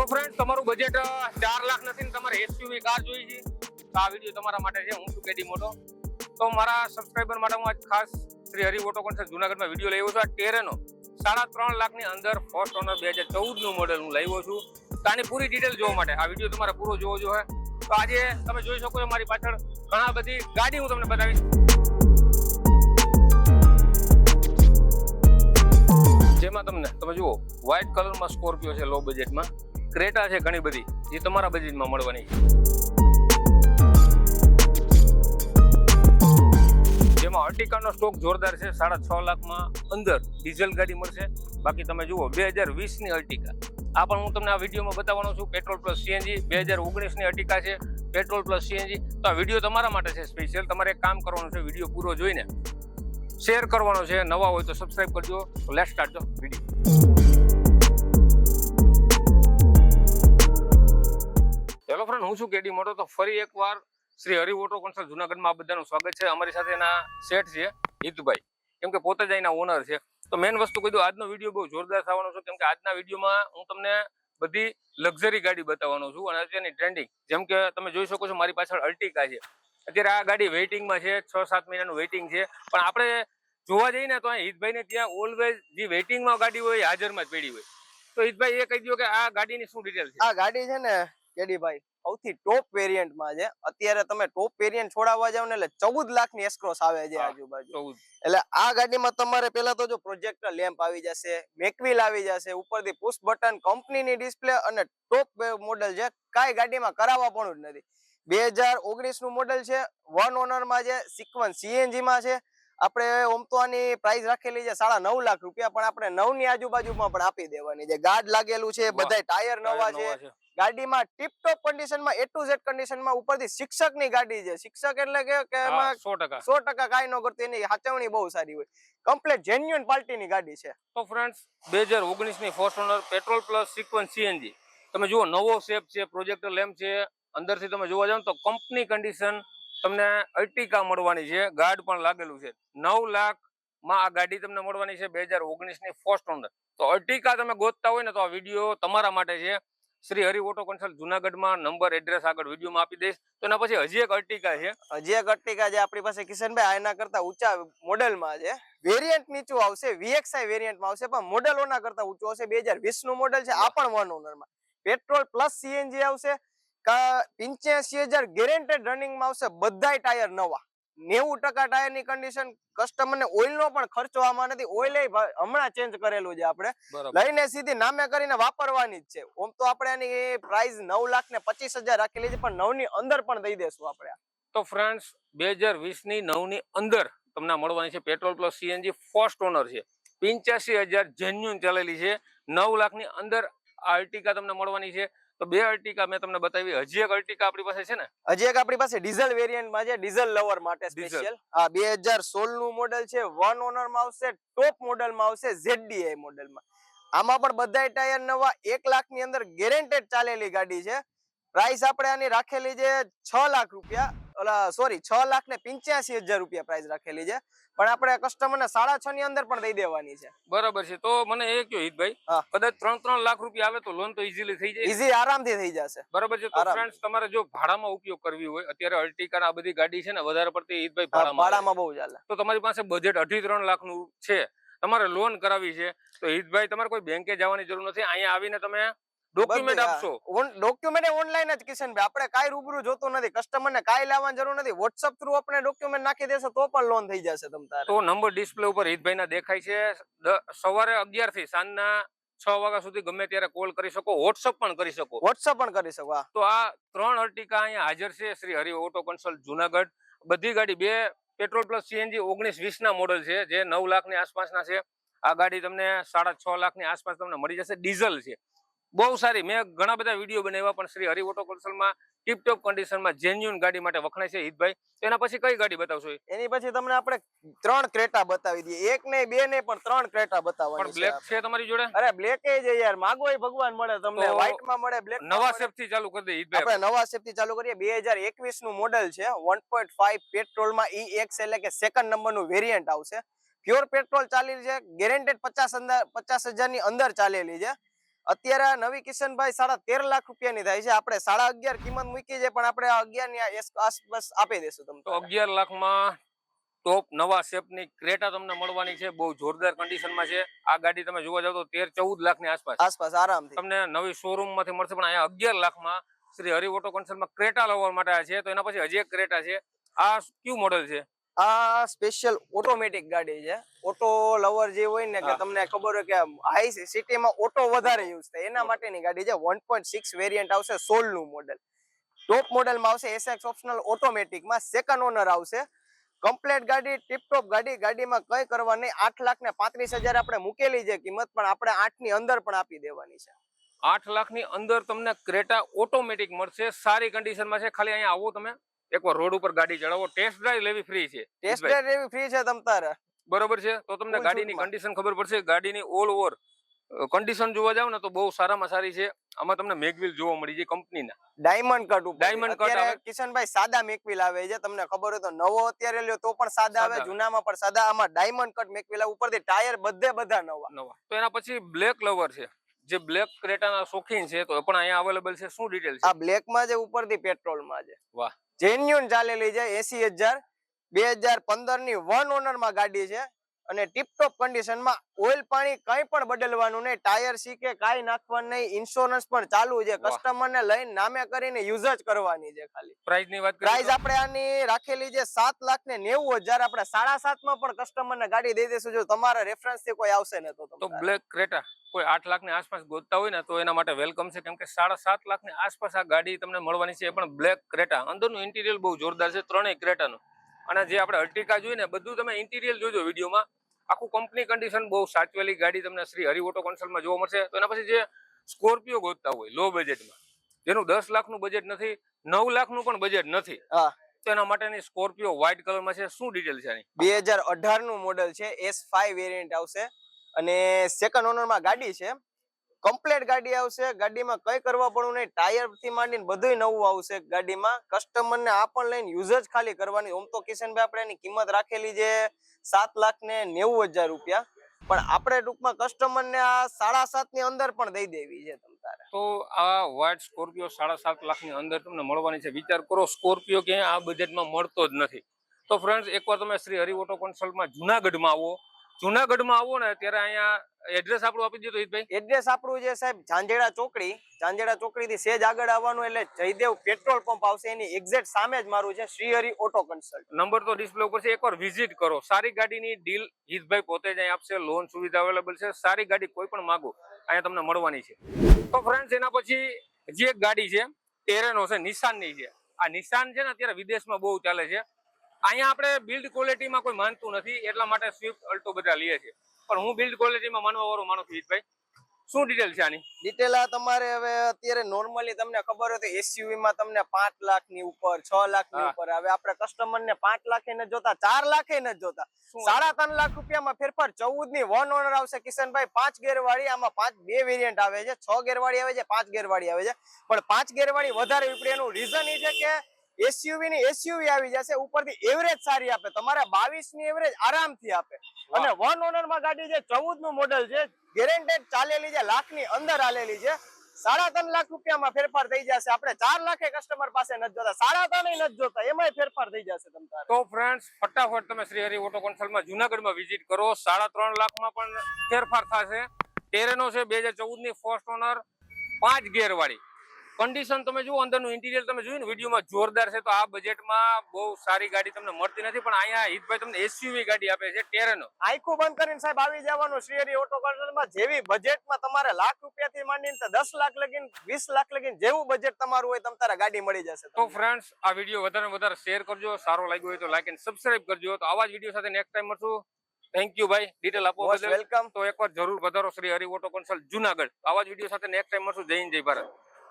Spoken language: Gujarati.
તો ફ્રેન્ડ તમારું બજેટ ચાર લાખ નથી ને તમારે એસયુવી કાર જોઈ છે. તો આ વીડિયો તમારા માટે છે. હું છું કેડી મોટો? તો મારા સબસ્ક્રાઈબર માટે હું આજ ખાસ શ્રી હરિ ઓટો કોન્સર્ટ જુનાગઢમાં વીડિયો લાવ્યો છું. આ ટેરેનો સાડા ત્રણ લાખની અંદર ફર્સ્ટ ઓનર બે હજાર ચૌદનું મોડેલ હું લાવ્યો છું. તો આની પૂરી ડિટેલ જોવા માટે આ વીડિયો તમારે પૂરો જોવો જોઈએ તો આજે તમે જોઈ શકો છો મારી પાછળ ઘણા બધી ગાડી હું તમને બતાવીશ. જેમાં તમને તમે જુઓ વ્હાઇટ કલરમાં સ્કોર્પિયો છે લો બજેટમાં ક્રેટા છે ઘણી બધી. જે તમારા બજેટમાં મળવાની છે. જેમાં અર્ટિકાનો સ્ટોક જોરદાર છે, સાડા છ લાખમાં અંદર ડીઝલ ગાડી મળશે. બાકી તમે જુઓ, બે હજાર વીસની અર્ટિકા. આ પણ હું તમને આ વિડીયોમાં બતાવવાનો છું, પેટ્રોલ પ્લસ સીએનજી, બે હજાર ઓગણીસની અર્ટિકા છે, પેટ્રોલ પ્લસ સીએનજી. તો આ વીડિયો તમારા માટે છે સ્પેશિયલ તમારે કામ કરવાનું છે, વીડિયો પૂરો જોઈને શેર કરવાનો છે. નવા હોય તો સબસ્ક્રાઈબ કરજો. લેટ સ્ટાર્ટ ધ વીડિયો હું છું કેડી મોટો, તો ફરી એકવાર શ્રી હરિ ઓટો કોન્સલ જુનાગઢમાં આ બધાનું સ્વાગત છે. અમારી સાથે એના શેઠ છે, હિતભાઈ. કેમ કે પોતે જ અહીંના ઓનર છે. તો મેન વસ્તુ કીધું આજનો વીડિયો બહુ જોરદાર થવાનો છે. કેમ કે આજના વિડીયોમાં હું તમને બધી લક્ઝરી ગાડી બતાવવાનો છું. અને અત્યારની ટ્રેન્ડિંગ જેમ કે તમે જોઈ શકો છો, મારી પાછળ અલ્ટિકા છે. અત્યારે આ ગાડી વેઇટિંગમાં છે, છ સાત મહિનાનું વેઇટિંગ છે. પણ આપણે જોવા જઈએ ને, તો હિતભાઈને ત્યાં ઓલવેઝ જે વેઇટિંગમાં ગાડી હોય હાજરમાં જ પડી હોય. તો હિતભાઈ, એ કહી દો કે આ ગાડીની શું ડિટેલ છે? આ ગાડી છે ને, કેડીભાઈ સૌથી ટોપ વેરિયન્ટમાં છે. અત્યારે તમે ટોપ વેરિયન્ટ છોડાવવા જાવ ને એટલે ચૌદ લાખની એસક્રોસ આવે છે આજુબાજુ. એટલે આ ગાડીમાં તમારે પેલા તો જો પ્રોજેક્ટર લેમ્પ આવી જશે મેકવીલ આવી જશે ઉપરથી પુશ બટન કંપનીની ડિસ્પ્લે અને ટોપ મોડેલ છે. કાંઈ ગાડીમાં કરાવવા પણ જ નથી. બે હજાર ઓગણીસનું મોડેલ છે વન ઓનરમાં છે સિક્વન સીએનજી માં છે. આપણે ઓમ તો આની પ્રાઇસ રાખેલી છે સાડા નવ લાખ રૂપિયા પણ આપણે નવની આજુબાજુમાં પણ આપી દેવાની છે. ગાર્ડ લાગેલું છે બધા ટાયર નવા છે. ગાડીમાં ટીપ ટોપ કન્ડિશનમાં એ ટુ ઝેડ કન્ડિશનમાં ઉપરથી શિક્ષકની ગાડી છે. શિક્ષક એટલે કે એમાં સો ટકા. સો ટકા કાંઈ ન કરતી એની હાચવણી બહુ સારી હોય. કમ્પ્લીટ જેન્યુઅન પાર્ટીની ગાડી છે. તો ફ્રેન્ડ્સ બે હજાર ઓગણીસની first petrol plus sequence CNG તમે જુઓ નવો શેપ છે પ્રોજેક્ટર લેમ્પ છે અંદરથી તમે જોવા જાવ તો કંપની કન્ડિશન તમને અર્ટિકા મળવાની છે ગાર્ડ પણ લાગેલું છે. નવ લાખમાં આ ગાડી તમને મળવાની છે બે હજાર ઓગણીસની ફર્સ્ટ ઓનર તો અર્ટિકા તમે ગોતતા હોય ને તો આ વીડિયો તમારા માટે છે. શ્રી હરિ ઓટો કન્સલ્ટ જુનાગઢમાં નંબર એડ્રેસ આગળ વિડીયોમાં આપી દઈશ. તો એના પછી હજી એક અર્ટિકા છે. હજી એક અર્ટિકા જે આપણી પાસે કિશનભાઈ એના કરતા ઊંચા મોડેલમાં છે. વેરિયન્ટ નીચું આવશે વીએક્સઆઈ વેરિયન્ટમાં આવશે પણ મોડેલ ઓના કરતા ઊંચું આવશે બે હજાર વીસનું નું મોડેલ છે આ પણ વન ઓનરમાં પેટ્રોલ પ્લસ સીએનજી આવશે. કા પંચ્યાસી હજાર ગેરેન્ટેડ રનિંગમાં આવશે બધા ટાયર નવા. નેવું ટકા ટાયરની કન્ડિશન કસ્ટમરને ઓઇલનો પણ ખર્ચો આમાં નથી. ઓઇલ હમણાં ચેન્જ કરેલું છે આપણે. લઈને સીધી નામે કરીને વાપરવાની જ છે. ઓમ તો આપણે એની પ્રાઇસ નવ લાખ ને પચીસ હજાર રાખેલી છે પણ નવની અંદર પણ દઈ દેશું આપણે તો ફ્રેન્ડ્સ બે હજાર વીસની નવની અંદર તમને મળવાની છે. Petrol plus CNG first owner છે. પિંચ્યાસી હજાર જેન્યુન ચાલેલી છે. નવ લાખની અંદર આ અર્ટિકા તમને મળવાની છે. તો બે અર્ટિકા મેં તમને બતાવી. હજી એક અર્ટિકા આપણી પાસે છે ને? હજી એક આપણી પાસે ડીઝલ વેરિયન્ટમાં છે ડીઝલ લવર માટે સ્પેશિયલ. આ બે હજાર સોળનું મોડેલ છે વન ઓનરમાં આવશે ટોપ મોડેલમાં આવશે ZDI મોડેલમાં આમાં પણ બધાય ટાયર નવા એક લાખની અંદર ગેરેન્ટેડ ચાલેલી ગાડી છે. પ્રાઇસ આપણે આની રાખેલી છે છ લાખ રૂપિયા. ઓલા સોરી છ લાખ ને પિંચ્યાસી હજાર રૂપિયા પ્રાઇસ રાખેલી છે. પણ આપણે કસ્ટમરને સાડા છ ની અંદર પણ દઈ દેવાની છે. બરાબર છે. તો મને એ કયો હિતભાઈ કદાચ ત્રણ ત્રણ લાખ રૂપિયા આવે તો લોન તો ઇઝીલી થઈ જાય ઇઝી આરામથી થઈ જશે. બરાબર છે. તો ફ્રેન્ડ્સ તમારે જો ભાડામાં ઉપયોગ કરવી હોય અત્યારે અલ્ટિકા આ બધી ગાડી છે ને વધારે પડતી હિતભાઈ ભાડામાં બહુ ચાલે તો તમારી પાસે બજેટ અઢી ત્રણ લાખનું છે. તમારે લોન કરાવી છે. તો હિતભાઈ તમારે કોઈ બેંકે જવાની જરૂર નથી. અહીંયા આવીને તમે ડોક્યુમેન્ટ આપશો. ડોક્યુમેન્ટ ઓનલાઈન જ કિશનભાઈ આપણે કાંઈ રૂબરૂ જોતું નથી કસ્ટમર ને કાંઈ લાવવાની જરૂર નથી. વોટ્સઅપ થ્રુ આપણે ડોક્યુમેન્ટ નાખી દેશે તો પણ લોન થઈ જશે તમારે તો નંબર ડિસ્પ્લે ઉપર હિતભાઈના દેખાય છે. સવારે અગિયારથી સાંજના છ વાગ્યા સુધી ગમે ત્યારે કોલ કરી શકો વોટ્સઅપ પણ કરી શકો. વોટ્સઅપ પણ કરી શકો તો આ ત્રણ અર્ટિકા અહીંયા હાજર છે. Shri Hari auto consult Junagadh. બધી ગાડી બે પેટ્રોલ પ્લસ સીએનજી ઓગણીસ વીસ ના મોડલ છે જે નવ લાખની આસપાસના છે. આ ગાડી તમને સાડા છ લાખની આસપાસ તમને મળી જશે. ડીઝલ છે. બહુ સારી. મેં ઘણા બધા વીડિયો બનાવ્યા પણ શ્રી હરિ ઓટો કન્સલ્ટમાં ટીપટોપ કન્ડિશનમાં જેન્યુન ગાડી માટે વખણાય છે હિતભાઈ. તો એના પછી કઈ ગાડી બતાવશો એની પછી તમને આપણે ત્રણ ક્રેટા બતાવી દઈએ. એક ને બે ને પણ ત્રણ ક્રેટા પણ બ્લેક છે તમારી જોડે? અરે બ્લેક છે યાર. માગો એ ભગવાન મળે તમને. વ્હાઈટમાં મળે બ્લેક નવા શેપથી ચાલુ કરી દે હિતભાઈ આપણે નવા શેપથી ચાલુ કરીએ. બે હજાર એકવીસનું મોડેલ છે. વન પોઈન્ટ ફાઈવ પેટ્રોલમાં EX એટલે કે સેકન્ડ નંબરનું વેરિયન્ટ આવશે. પ્યોર પેટ્રોલ ચાલી છે. ગેરેન્ટેડ પચાસ અંદર પચાસ હજારની અંદર ચાલેલી છે. અત્યારે આ નવી કિશનભાઈ સાડા તેર લાખ રૂપિયાની થાય છે. આપણે સાડા અગિયાર કિંમત મૂકી છે પણ આપણે અગિયારની આસપાસ આપી દેશું તો તમને અગિયાર લાખમાં ટોપ નવા શેપની ક્રેટા તમને મળવાની છે. બહુ જોરદાર કન્ડિશનમાં છે. આ ગાડી તમે જોવા જાવ તો તેર ચૌદ લાખની આસપાસ. આસપાસ આરામ તમને નવી શોરૂમમાંથી મળશે પણ અહીંયા અગિયાર લાખમાં શ્રી હરિ ઓટો કન્સલ્ટમાં ક્રેટા લાવવા માટે આ છે. તો એના પછી હજી એક ક્રેટા છે. આ કયું મોડેલ છે? આ સ્પેશિયલ ઓટોમેટિક ગાડી છે. ઓટો લવર જે હોય ને કે તમને ખબર હોય કે હાઈ સિટીમાં ઓટો વધારે યુઝ થાય. એના માટેની ગાડી છે. વન પોઈન્ટ સિક્સ વેરિયન્ટ આવશે સોલનું મોડલ ટોપ મોડેલમાં આવશે એસએક્સ ઓપ્શનલ ઓટોમેટિકમાં સેકન્ડ ઓનર આવશે. કમ્પ્લેટ ગાડી ટીપટોપ ગાડી ગાડીમાં કઈ કરવા નહીં. આઠ લાખ ને પાંત્રીસ હજાર આપણે મૂકેલી છે કિંમત પણ આપણે આઠની અંદર પણ આપી દેવાની છે. આઠ લાખની અંદર તમને ક્રેટા ઓટોમેટિક મળશે. સારી કન્ડિશનમાં છે. ખાલી અહીંયા આવો તમે. એકવાર રોડ ઉપર ગાડી ચડાવો ટેસ્ટ ડ્રાઈવ લેવી ફ્રી છે. ટેસ્ટ ડ્રાઈવ એવી ફ્રી છે તમ તારે. બરોબર છે? તો તમને ગાડીની કન્ડિશન ખબર પડશે. ગાડીની ઓલ ઓવર કન્ડિશન જોવા જાવ ને તો બહુ સારામાં સારી છે. આમાં તમને મેગવિલ જોવા મળી જાય કંપનીના. ડાયમંડ કટ ઉપર. ડાયમંડ કટ આવે. કિશનભાઈ સાદા મેકવિલ આવે છે. તમને ખબર હોય તો નવો અત્યારે લ્યો તો પણ સાદા આવે. જૂનામાં પણ સાદા. આમાં ડાયમંડ કટ મેકવિલ આવે ઉપરથી ટાયર બધે બધા નવા. નવા. તો એના પછી બ્લેક લવર છે. જે બ્લેક ક્રેટાના શોખીન છે તો પણ અહીંયા અવેલેબલ છે. શું ડિટેલ છે? આ બ્લેકમાં છે ઉપરથી પેટ્રોલમાં છે. વાહ. જેન્યુન ચાલેલી છે. એસી હજાર બે હજાર પંદરની વન ઓનરમાં ગાડી છે. અને ટીપટોપ કન્ડિશનમાં ઓઇલ પાણી કંઈ પણ બદલવાનું નહીં. ટાયર સીકે કાંઈ નાખવાનું નહીં. ઇન્સ્યોરન્સ પણ ચાલુ છે. કસ્ટમરને લઈને નામે કરીને યુઝ જ કરવાની છે ખાલી. પ્રાઇસની વાત પ્રાઇસ આપણે આની રાખેલી છે સાત લાખ ને નેવું હજાર. આપણે સાડા સાતમાં પણ કસ્ટમરને ગાડી દઈ દઈશું. જો તમારા રેફરન્સથી કોઈ આવશે ને તો તો બ્લેક ક્રેટા કોઈ આઠ લાખની આસપાસ ગોતતા હોય ને તો એના માટે વેલકમ છે. કેમ કે સાડા સાત લાખની આસપાસ આ ગાડી તમને મળવાની છે એ પણ બ્લેક ક્રેટા અંદરનું ઇન્ટિરિયર બહુ જોરદાર છે. ત્રણેય ક્રેટાનું અને જે આપણે અર્ટિકા જોઈએ ને બધું તમે ઇન્ટિરિયર જોજો વિડીયોમાં. આખું કંપની કન્ડિશન બહુ સાચવેલી ગાડી તમને શ્રી હરિ ઓટો કન્સલ્ટમાં જોવા મળશે. તો એના પછી જે સ્કોર્પિયો ગોતતા હોય લો બજેટમાં જેનું દસ લાખનું બજેટ નથી નવ લાખનું પણ બજેટ નથી. હા. તો એના માટેની સ્કોર્પિયો વ્હાઇટ કલરમાં છે. શું ડિટેલ છે એની બે હજાર અઢારનું મોડેલ છે એસ ફાઈવ વેરિયન્ટ આવશે. અને સેકન્ડ ઓનરમાં ગાડી છે. કમ્પ્લેટ ગાડી આવશે, ગાડીમાં કઈ કરવા પડવું નહીં. ટાયરથી માંડીને બધુંય નવું આવશે ગાડીમાં. કસ્ટમર ને આ પણ લઈને યુઝ જ ખાલી કરવાની. ઓમ તો કિશનભાઈ આપણે એની કિંમત રાખેલી છે સાત લાખ ને નેવું હજાર રૂપિયા. પણ આપણે ટૂંકમાં કસ્ટમર ને આ સાડા સાતની અંદર પણ દઈ દેવી છે તમ તારે. તો આ વ્હાઇટ સ્કોર્પિયો સાડા સાત લાખની અંદર તમને મળવાની છે. વિચાર કરો સ્કોર્પિયો ક્યાંય આ બજેટમાં મળતો જ નથી. તો ફ્રેન્ડ્સ એકવાર તમે શ્રી હરિ ઓટો કન્સલ્ટમાં જુનાગઢમાં આવો. જુનાગઢમાં આવો ને ત્યારે અહીંયા એડ્રેસ આપણું આપી દીધું હિતભાઈ. એડ્રેસ આપણું છે સાહેબ ઝાંઝેડા ચોકડી ઝાંઝેડા ચોકડી થી સેજ આગળ આવવાનું એટલે જયદેવ પેટ્રોલ પંપ આવશે. એની એક્ઝેક્ટ સામે જ મારું છે શ્રીહરિ ઓટો કન્સલ્ટ નંબર તો ડિસ્પ્લે ઉપર છે. એકવાર વિઝિટ કરો. સારી ગાડીની ડીલ હિતભાઈ પોતે જ અહીં આપશે. લોન સુવિધા અવેલેબલ છે. સારી ગાડી કોઈ પણ માગો અહીંયા તમને મળવાની છે. તો ફ્રેન્ડ્સ એના પછી જે એક ગાડી છે ટેરેનો છે નિશાનની છે. આ નિશાન છે ને અત્યારે વિદેશમાં બહુ ચાલે છે. અહીંયા આપણે બિલ્ડ ક્વોલિટીમાં કોઈ માનતું નથી એટલા માટે સ્વિફ્ટ અલ્ટો બધા લઈએ છે પણ હું બિલ્ડ ક્વોલિટીમાં માનવા વાળો માનું છું હિતભાઈ. શું ડિટેલ છે આની? ડિટેલ આ તમારે હવે અત્યારે નોર્મલી તમને ખબર હોય તો એસયુવી માં તમને પાંચ લાખની ઉપર છ લાખની ઉપર હવે આપણે કસ્ટમર ને પાંચ લાખે ન જોતા ચાર લાખે ન જોતા. સાડા ત્રણ લાખ રૂપિયામાં ફેરફાર ચૌદની વન ઓનર આવશે કિશનભાઈ. પાંચ ગેર વાળી આમાં પાંચ બે વેરિયન્ટ આવે છે. છ ગેર વાળી આવે છે પાંચ ગેર વાળી આવે છે. પણ પાંચ ગેરવાળી વધારે ઉપડી એનું રીઝન એ છે કે એસયુવી ની એસયુવી આવી જશે ઉપરથી એવરેજ સારી આપે. તમારે બાવીસની એવરેજ આરામથી આપે. અને વન ઓનરમાં ગાડી છે ચૌદનું મોડેલ છે ગેરેન્ટેડ ચાલેલી છે લાખની અંદર આલેલી છે સાડા ત્રણ લાખ રૂપિયામાં ફેરફાર થઈ જશે. આપણે ચાર લાખે કસ્ટમર પાસે નથી જોતા. સાડા ત્રણ નથી જોતા. એમાંય ફેરફાર થઈ જશે તમારે તો ફ્રેન્ડ્સ ફટાફટ તમે શ્રી હરિ ઓટો કન્સલ્ટમાં જુનાગઢમાં વિઝિટ કરો. સાડા ત્રણ લાખમાં પણ ફેરફાર થશે. ટેરેનો છે બે હજાર ચૌદની ફર્સ્ટ ઓનર પાંચ ગેર વાળી. કન્ડિશન તમે જુઓ અંદરનું ઇન્ટિરિયર તમે જોયું ને વિડીયોમાં જોરદાર છે. તો આ બજેટમાં બહુ સારી ગાડી તમને મળતી નથી પણ અહીંયા હિતભાઈ તમને એસયુવી ગાડી આપે છે ટેરેનો આખું બંધ કરીને સાહેબ આવી જવાનું શ્રીહરી ઓટો માં જેવી બજેટમાં તમારે લાખ રૂપિયાથી માંડીને દસ લાખ લગીન વીસ લાખ લગીન જેવું બજેટ તમારું હોય તમ તારે ગાડી મળી જશે તો. ફ્રેન્ડ્સ આ વીડિયો વધારે વધારે શેર કરજો. સારો લાગ્યો હોય તો લાઈક એન્ડ સબસ્ક્રાઈબ કરજો. તો આવા જ વીડિયો સાથે નેક્સ્ટ ટાઈમ મળશું. થેન્ક યુ ભાઈ. ડિટેલ આપો વેલકમ તો એકવાર જરૂર વધારો શ્રી હરિ ઓટો કન્સલ્ટ જુનાગઢ આવા જ વીડિયો સાથે નેક્સ્ટ ટાઈમ મળશું. જય હિન્દ જય ભારત.